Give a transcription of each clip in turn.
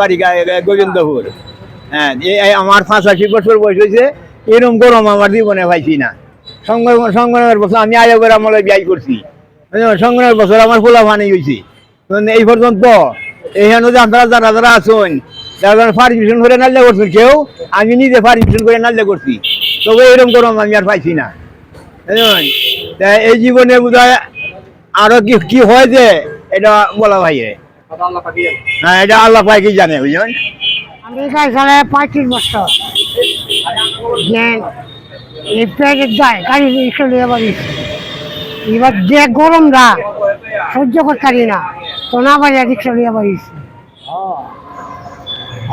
বাড়ি গোবিন্দপুর। হ্যাঁ এই আমার পঁচাশি বছর বয়স হয়েছে এরকম গরম আমার জীবনে পাইছি না। সংগ্রাম, সংগ্রামের বছর আমি আগে করে আমলে ব্যয় করছি? সংগ্রামের বছর আমার খোলা পানি হয়েছে এই পর্যন্ত এইখানে যে যারা যারা আছেন, যারা পারমিশন করে নালে করছেন, কেউ, আমি নিজে পারমিশন করে নালে করছি। তবে এরকম গরম আমি আর পাইছি না। এই জীবনে বোধ হয় আরও কি হয় যে, এটা বলা ভাইয়ে। হ্যাঁ এটা আল্লাহ পাই কি জানে বুঝলেন? আমি এখানে পঁয়ত্রিশ বছর। যে যায় গাড়ি রিক্সা নিয়ে পারিস এবার যে গরম দা সহ্য করতে পারি না। না পারি রিক্সা নিয়ে পারিস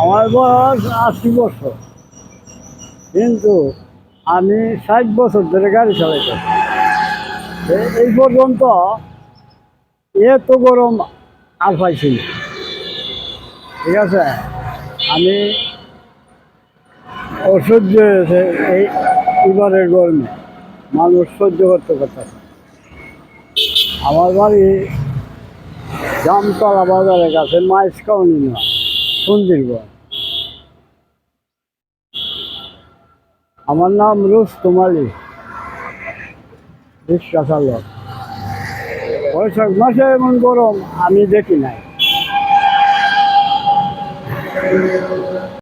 আমার বয়স আশি বছর। কিন্তু আমি ষাট বছর ধরে গাড়ি চালাইতে এই পর্যন্ত এত গরম আর পাইছি ঠিক আছে? আমি অসহ্য হয়েছে এই এবারের গরমে। মানুষ সহ্য করতে পারছে আমার বাড়ি জামতলা বাজারের কাছে মাইস কাউনি না সুন্দরগড় আমার নাম রুস্তম আলী চালক বৈশাখ মাসে এমন গরম আমি দেখি নাই।